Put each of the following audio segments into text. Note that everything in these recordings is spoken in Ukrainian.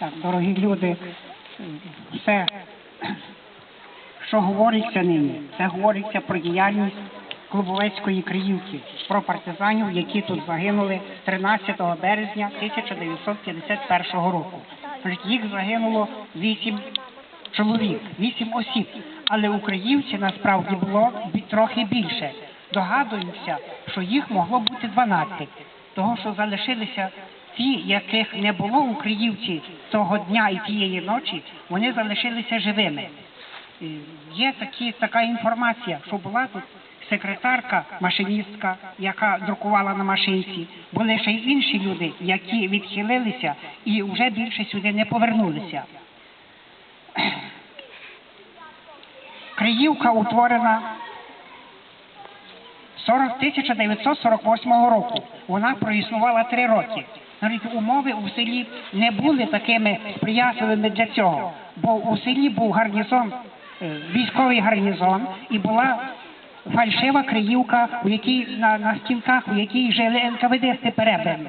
Так, дорогі люди, все, що говориться нині, це говориться про діяльність Клубовецької Криївки, про партизанів, які тут загинули 13 березня 1951 року. Тобто Їх загинуло вісім чоловік, вісім осіб. Але у Криївці насправді було трохи більше. Догадуємося, що їх могло бути 12, того що залишилися ті, яких не було у Криївці того дня і тієї ночі, вони залишилися живими. Е, Є такі, така інформація, що була тут секретарка, машиністка, яка друкувала на машинці. Були ще й інші люди, які відхилилися і вже більше сюди не повернулися. Криївка утворена 40 1948 року. Вона проіснувала три роки. Навіть умови у селі не були такими сприятливими для цього, бо у селі був гарнізон, е, військовий гарнізон, і була фальшива криївка, у якій на, на стінках, у якій жили НКВДсти перебрані.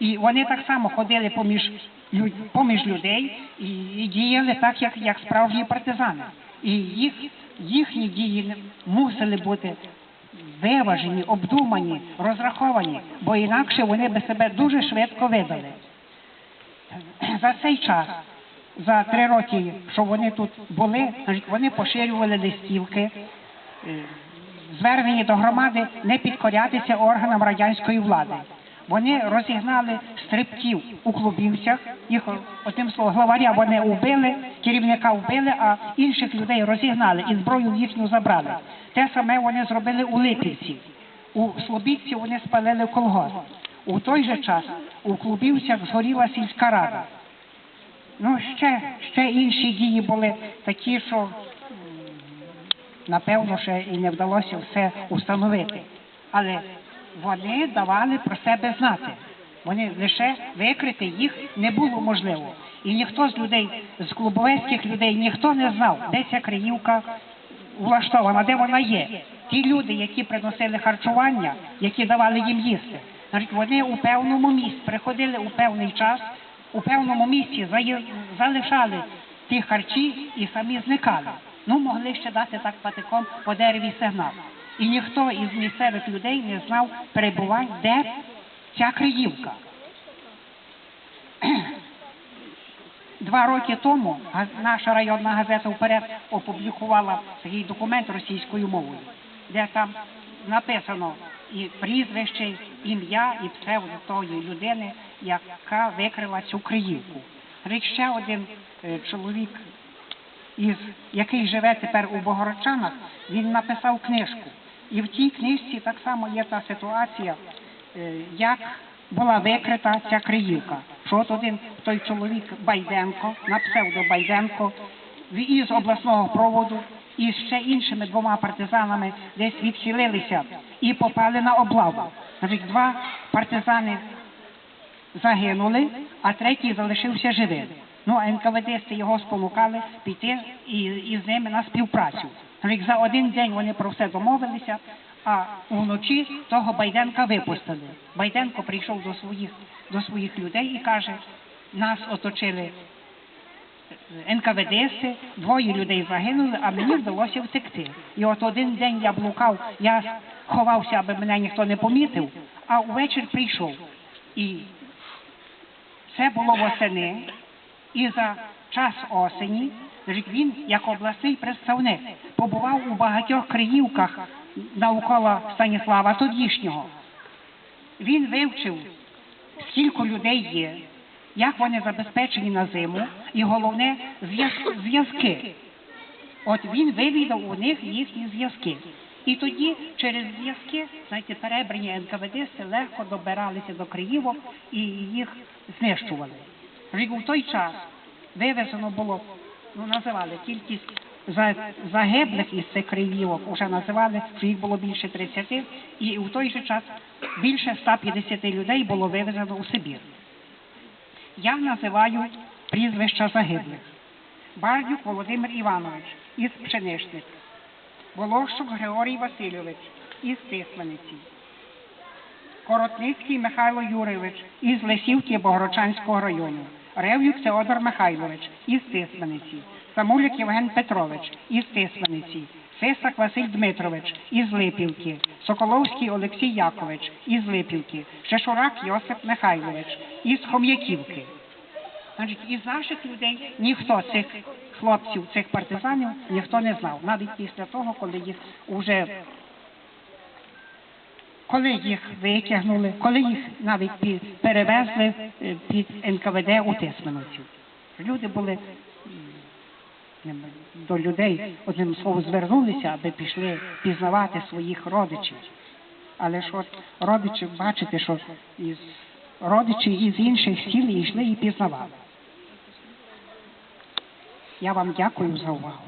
І вони так само ходили поміж, лю- поміж людей і, і діяли так, як, як справжні партизани. І їх, їхні дії мусили бути виважені, обдумані, розраховані, бо інакше вони би себе дуже швидко видали. За цей час, за три роки, що вони тут були, вони поширювали листівки, е, звернені до громади не підкорятися органам радянської влади. Вони розігнали стрибків у клубівцях, їх одним словом главаря вони вбили, керівника вбили, а інших людей розігнали і зброю їхню забрали. Те саме вони зробили у Липівці. У Слобідці вони спалили колгосп. У той же час у Клубівцях згоріла сільська рада. Ну, ще, ще інші дії були такі, що напевно ще і не вдалося все установити. Але вони давали про себе знати. Вони лише викрити їх не було можливо. І ніхто з людей, з клубовецьких людей, ніхто не знав, де ця Криївка влаштована, де вона є. Ті люди, які приносили харчування, які давали їм їсти, значить, вони у певному місці приходили у певний час, у певному місці залишали ті харчі і самі зникали. Ну, могли ще дати так патиком по дереві сигнал. І ніхто із місцевих людей не знав перебувань, де ця Криївка. Два роки тому наша районна газета вперед опублікувала такий документ російською мовою, де там написано і прізвище, ім'я і псевдо тої людини, яка викрила цю Криївку. Ще один е, чоловік, який живе тепер у Богородчанах, він написав книжку. І в тій книжці так само є та ситуація, е, як була викрита ця Криївка. Що от один той чоловік Байденко, на псевдо Байденко, із обласного проводу, і ще іншими двома партизанами десь відхилилися і попали на облаву. Значить, два партизани загинули, а третій залишився живим. Ну, а НКВДсти його спонукали піти і, з ними на співпрацю. Значить, за один день вони про все домовилися, а вночі того Байденка випустили. Байденко прийшов до своїх, до своїх людей і каже, нас оточили НКВДсти, двоє людей загинули, а мені вдалося втекти. І от один день я блукав, я ховався, аби мене ніхто не помітив, а увечір прийшов. І це було восени, і за час осені він, як обласний представник, побував у багатьох криївках навколо Станіслава тодішнього. Він вивчив, скільки людей є, як вони забезпечені на зиму, і головне зв'язки. От він вивідав у них їхні зв'язки. І тоді через зв'язки, знаєте, перебрані НКВДсти легко добиралися до Криївок і їх знищували. У той час вивезено було, ну називали кількість загиблих із цих Криївок, вже називали, що їх було більше 30, і у той же час більше 150 людей було вивезено у Сибір. Я називаю прізвища загиблих. Бардюк Володимир Іванович із Пшеничник, Волощук Григорій Васильович із Тисманиці, Коротницький Михайло Юрійович із Лисівки Богородчанського району, Рев'юк Теодор Михайлович із Тисмениці, Самуляк Євген Петрович із Тисмениці, Сисак Василь Дмитрович із Липівки, Соколовський Олексій Якович із Липівки, Шешурак Йосип Михайлович із Хом'яківки. Значить, із наших людей ніхто цих хлопців, цих партизанів, ніхто не знав. Навіть після того, коли їх уже коли їх витягнули, коли їх навіть перевезли е, під НКВД у Тисменицю. Люди були до людей, одним словом, звернулися, аби пішли пізнавати своїх родичів. Але ж от родичів, бачите, що із родичі із інших сіл йшли і пізнавали. Я вам дякую за увагу.